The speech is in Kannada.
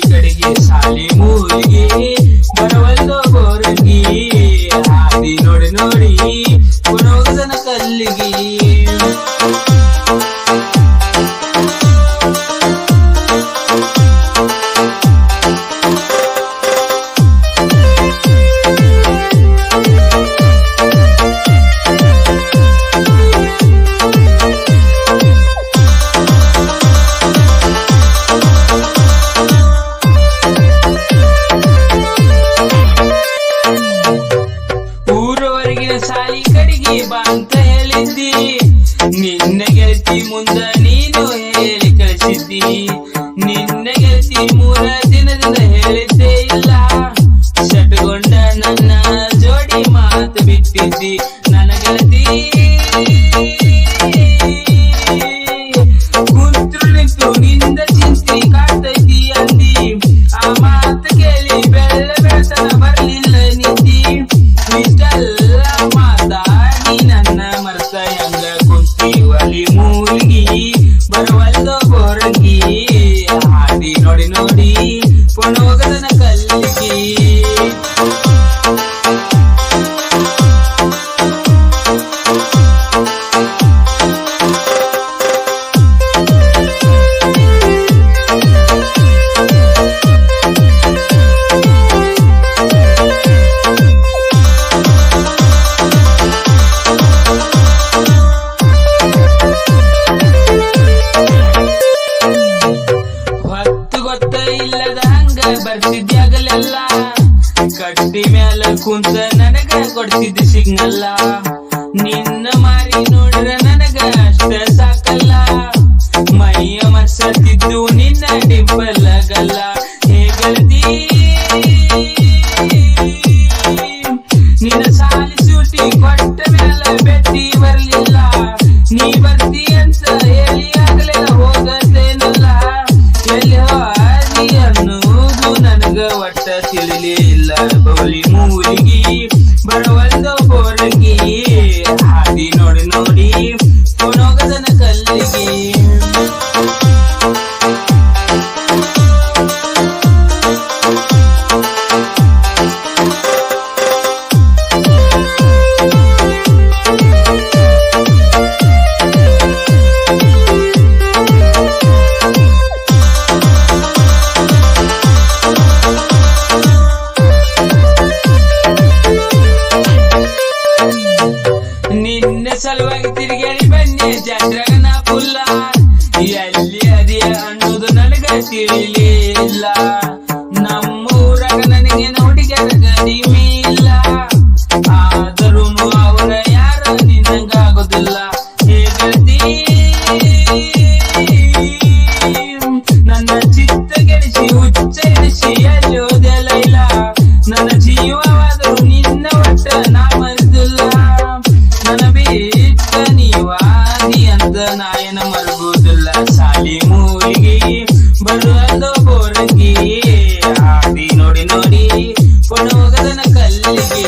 ಕಡೆಗೆ ಸಾಲಿ ಮೂರಿಗೆ ಬರವಲ್ದು ಬೋರಗಿ ಹಾದಿ ನೋಡಿ ನೋಡಿ ಗುಣೋದನ ಕಲ್ಲಿಗೆ. ಮುಂದ ನೀನು ಹೇಳಿ ಮೂರ ದಿನದಿಂದ ಹೇಳಿದ್ದೇ ಇಲ್ಲ. ನನ್ನ ಜೋಡಿ ಮಾತು ಬಿಟ್ಟಿದ್ದಿ. ಕಟ್ಟಿ ಮ್ಯಾಲ ಕುಂತ ನನಗ ಕೊಡ್ತಿದ್ದ ಸಿಗ್ನಲ್ಲ. ನಿನ್ನ ಸಲುವಾಗಿ ತಿರುಗೇಳಿ ಬನ್ನಿ ಜನರ ನಾಯನ ಮಲಗುವುದಿಲ್ಲ ಶಾಲಿ ಮೂರಿಗೆ ಬರುವುದು ಬೋರ್ಗೆ ಆದಿ ನೋಡಿ ನೋಡಿ ಕೊಡುವುದನ ಕಲ್ಲಿಗೆ.